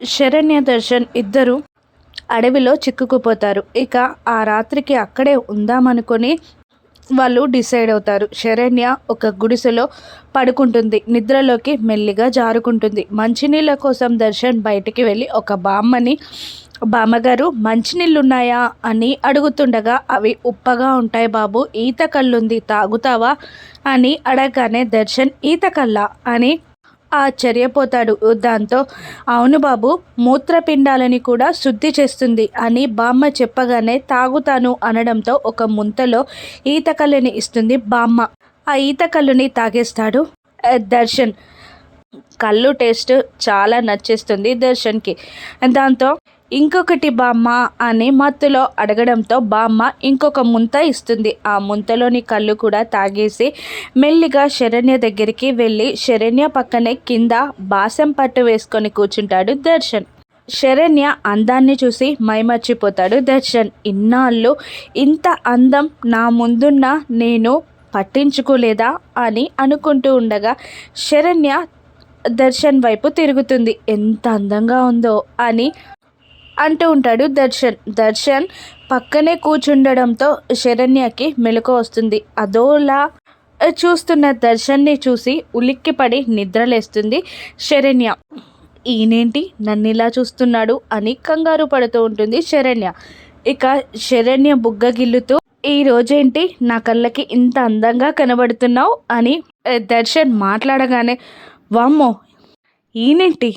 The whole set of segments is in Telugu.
శరణ్య దర్శన్ ఇద్దరు అడవిలో చిక్కుకుపోతారు. ఇక ఆ రాత్రికి అక్కడే ఉందామనుకొని వాళ్ళు డిసైడ్ అవుతారు. శరణ్య ఒక గుడిసెలో పడుకుంటుంది. నిద్రలోకి మెల్లిగా జారుకుంటుంది. మంచినీళ్ళ కోసం దర్శన్ బయటికి వెళ్ళి ఒక బామ్మని బామ్మగారు మంచినీళ్ళున్నాయా? అని అడుగుతుండగా అవి ఉప్పగా ఉంటాయి బాబు. ఈత కళ్ళుంది. తాగుతావా? అని అడగగానే దర్శన్ ఈత కళ్ళ అని ఆశ్చర్యపోతాడు. దాంతో అవును బాబు మూత్రపిండాలని కూడా శుద్ధి చేస్తుంది అని బామ్మ చెప్పగానే తాగుతాను అనడంతో ఒక ముంతలో ఈత కళ్ళుని ఇస్తుంది బామ్మ. ఆ ఈత కళ్ళుని తాగేస్తాడు దర్శన్. కళ్ళు టేస్ట్ చాలా నచ్చేస్తుంది దర్శన్కి. దాంతో ఇంకొకటి బామ్మ అని మత్తులో అడగడంతో బామ్మ ఇంకొక ముంత ఇస్తుంది. ఆ ముంతలోని కళ్ళు కూడా తాగేసి మెల్లిగా శరణ్య దగ్గరికి వెళ్ళి శరణ్య పక్కనే కింద బాసం పట్టు వేసుకొని కూర్చుంటాడు దర్శన్. శరణ్య అందాన్ని చూసి మైమర్చిపోతాడు దర్శన్. ఇన్నాళ్ళు ఇంత అందం నా ముందున్న నేను పట్టించుకోలేదా అని అనుకుంటూ ఉండగా శరణ్య దర్శన్ వైపు తిరుగుతుంది. ఎంత అందంగా ఉందో అని అంటూ ఉంటాడు దర్శన్. దర్శన్ పక్కనే కూర్చుండడంతో శరణ్యకి మెలకు వస్తుంది. అదోలా చూస్తున్న దర్శన్ని చూసి ఉలిక్కిపడి నిద్రలేస్తుంది శరణ్య. ఈయనేంటి? నన్ను ఇలా చూస్తున్నాడు అని కంగారు పడుతూ ఉంటుంది శరణ్య. ఇక శరణ్య బుగ్గగిల్లుతూ ఈ రోజేంటి? నా కళ్ళకి ఇంత అందంగా కనబడుతున్నావు? అని దర్శన్ మాట్లాడగానే వామ్మో ఈయనేంటి?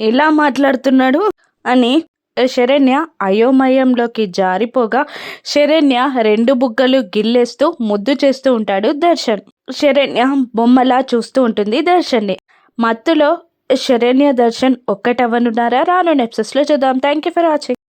ఎలా మాట్లాడుతున్నాడు? అని శరణ్య అయోమయంలోకి జారిపోగా శరణ్య రెండు బుగ్గలు గిల్లేస్తూ ముద్దు చేస్తూ ఉంటాడు దర్శన్. శరణ్య బొమ్మలా చూస్తూ ఉంటుంది దర్శన్ని. మత్తులో శరణ్య దర్శన్ ఒక్కటవ్వనున్నారా? రాను నెప్సెస్లో చూద్దాం. Thank you for watching